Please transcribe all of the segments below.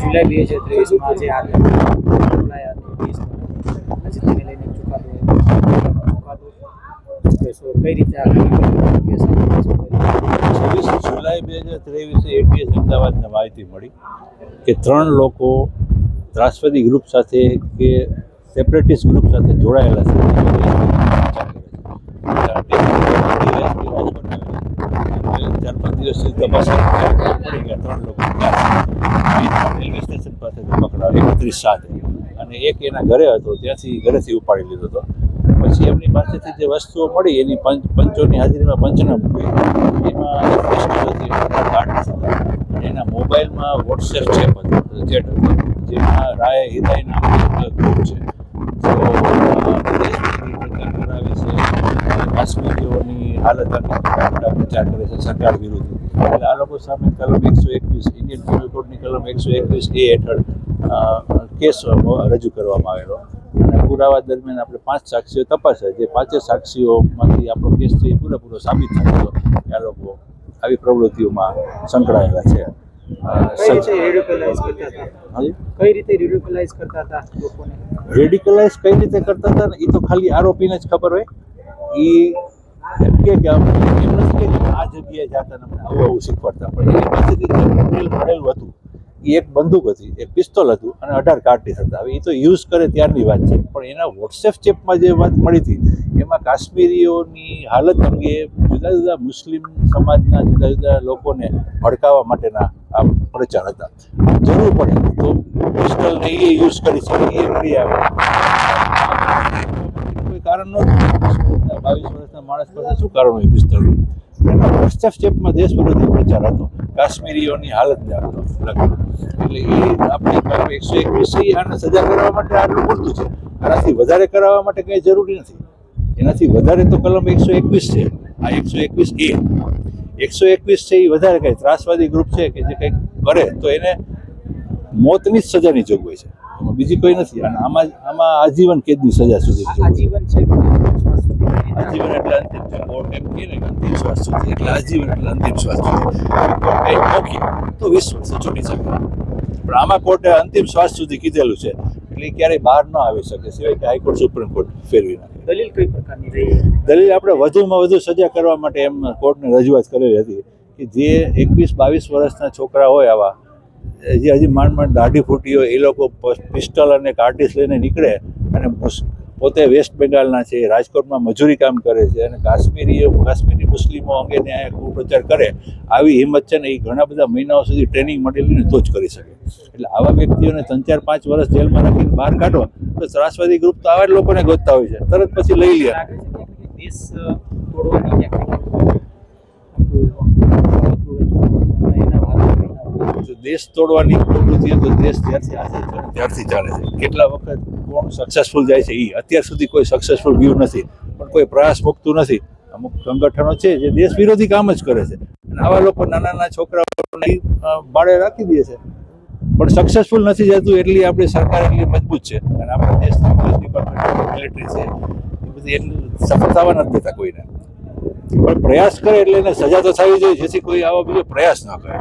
જુલાઈ બે હજાર ત્રેવીસમાં જે આ ખોલાયા વીસ આજે તેને લઈને ચુકાદો ચુકાદો કહેશો કઈ રીતે છવ્વીસ જુલાઈ બે હજાર ત્રેવીસે એટીએસ અમદાવાદને માહિતી મળી કે ત્રણ લોકો ત્રાસવાદી ગ્રુપ સાથે કે સેપરેટિસ્ટ ગ્રુપ સાથે જોડાયેલા છે ચાર પાંચ દિવસથી તપાસ પડી ગયા ત્રણ લોકો રેલવે સ્ટેશન પાસેથી પકડાયો એકત્રીસ સાત અને એક એના ઘરે હતો ત્યાંથી ઘરેથી ઉપાડી લીધો હતો પછી એમની પાસેથી જે વસ્તુઓ મળી એની પંચ પંચોની હાજરીમાં પંચનામું એમાં હતી અને એના મોબાઈલમાં વોટ્સએપ હતો જેમાં રાય હિદાય નામ છે તો વિદેશની પ્રચાર કરાવે છે કાશ્મીરીઓની હાલત અને પ્રચાર કરે છે સરકાર વિરુદ્ધ. એટલે આ લોકો સામે કલમ એકસો એકવીસ ઇન્ડિયન સિવિલ કોડની કલમ એકસો એકવીસ એ હેઠળ કેસ રજૂ કરવામાં આવેલો. અને પુરાવા દરમિયાન આપણે પાંચ સાક્ષીઓ તપાસ્યા. જે પાંચે સાક્ષીઓમાંથી આપણો કેસ છે એ પૂરેપૂરો સાબિત થયો કે આ લોકો આવી પ્રવૃત્તિઓમાં સંકળાયેલા છે. કઈ રીતે રેડિકલાઇઝ કરતા હતા? કઈ રીતે રેડિકલાઇઝ હતા કઈ રીતે કરતા હતા? એ તો ખાલી આરોપીને જ ખબર હોય. એ એમ કે આ જગ્યાએ જાતા અમને પણ એ પાસેથી હતું, એ એક બંદૂક હતી, એક પિસ્તોલ હતું અને અઢાર કાર્ટીસ હતા. એ તો યુઝ કરે ત્યારની વાત છે, પણ એના વોટ્સએપ ચેપમાં જે વાત મળી હતી, એમાં કાશ્મીરીઓની હાલત અંગે જુદા જુદા મુસ્લિમ સમાજના જુદા જુદા લોકોને ભડકાવવા માટેના આ પ્રચાર હતા. જરૂર પડે તો પિસ્તોલને એ યુઝ કરી શકે, એ મળી આવે. કારણ બાવીસ વર્ષના માણસ પાસે શું કારણ હોય પિસ્તોલ? વોટ્સએપ સ્ટેપમાં દેશ વિરોધી પ્રચાર હતો. કાશ્મીરીઓની હાલત જાણતો એટલે એ આપણે એકસો એકવીસ આને સજા કરવા માટે આટલું પૂરતું છે. આનાથી વધારે કરાવવા માટે કંઈ જરૂરી નથી. એનાથી વધારે તો કલમ એકસો એકવીસ છે. આ એકસો એકવીસ એ. એકસો એકવીસ છે, એ વધારે કંઈ ત્રાસવાદી ગ્રુપ છે કે જે કંઈક કરે તો એને મોતની જ સજાની જોગવાઈ છે. એમાં બીજી કોઈ નથી. અને આમાં આમાં આજીવન કેદની સજા સુધી આજીવન છે? આજીવન એટલે અંતિમ કોર્ટ એમ કહે ને અંતિમ શ્વાસ સુધી. એટલે આજીવન એટલે અંતિમ શ્વાસ સુધી. કોર્ટ તો વીસ વર્ષે છૂટી શકે પણ આમાં કોર્ટે અંતિમ શ્વાસ સુધી કીધેલું છે. એટલે ક્યારેય બહાર ન આવી શકે. સિવાય કે હાઈકોર્ટ સુપ્રીમ કોર્ટ ફેરવી નાખે. દલીલ કઈ પ્રકારની રહી? દલીલ આપણે વધુમાં વધુ સજા કરવા માટે એમ કોર્ટને રજૂઆત કરેલી હતી કે જે એકવીસ બાવીસ વર્ષના છોકરા હોય આવા જે હજી માંડ માંડ દાઢી ફૂટી હોય, એ લોકો પિસ્ટલ અને કાર્ટિસ લઈને નીકળે અને પોતે વેસ્ટ બેંગાલના છે, રાજકોટમાં મજૂરી કામ કરે છે અને કાશ્મીરીઓ, કાશ્મીરી મુસ્લિમો અંગે ન્યાય કુપ્રચાર કરે, આવી હિંમત છે ને એ ઘણા બધા મહિનાઓ સુધી ટ્રેનિંગ મળેલી ને તો જ કરી શકે. એટલે આવા વ્યક્તિઓને ત્રણ ચાર પાંચ વર્ષ જેલમાં રાખીને બહાર કાઢો, તો ત્રાસવાદી ગ્રુપ તો આવા જ લોકોને ગોતતા હોય છે. તરત પછી લઈ લે. દેશ ક્યાંક આપણું એના વાત જો દેશ તોડવાની પ્રવૃત્તિ તો દેશ જ્યારથી આજે ત્યારથી ચાલે છે. કેટલા વખત કોણ સક્સેસફુલ જાય છે એ અત્યાર સુધી કોઈ સક્સેસફુલ વ્યૂ નથી. પણ કોઈ પ્રયાસ મૂકતું નથી. અમુક સંગઠનો છે જે દેશ વિરોધી કામ જ કરે છે. અને આવા લોકો નાના નાના છોકરાઓને બાળે રાખી દે છે. પણ સક્સેસફુલ નથી જતું એટલી આપણી સરકાર એટલી મજબૂત છે. અને આપણા દેશના પોલીસ ડિપાર્ટમેન્ટ મિલિટરી છે એ બધી એટલું સફળ થવા નથી દેતા કોઈને. પણ પ્રયાસ કરે એટલે એને સજા તો થવી જોઈએ જેથી કોઈ આવો બીજો પ્રયાસ ન કરે.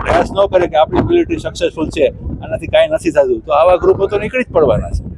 પ્રયાસ ન કરે કે આપણી મિલિટરી સક્સેસફુલ છે, આનાથી કાંઈ નથી થતું. તો આવા ગ્રુપો તો નીકળી જ પડવાના છે.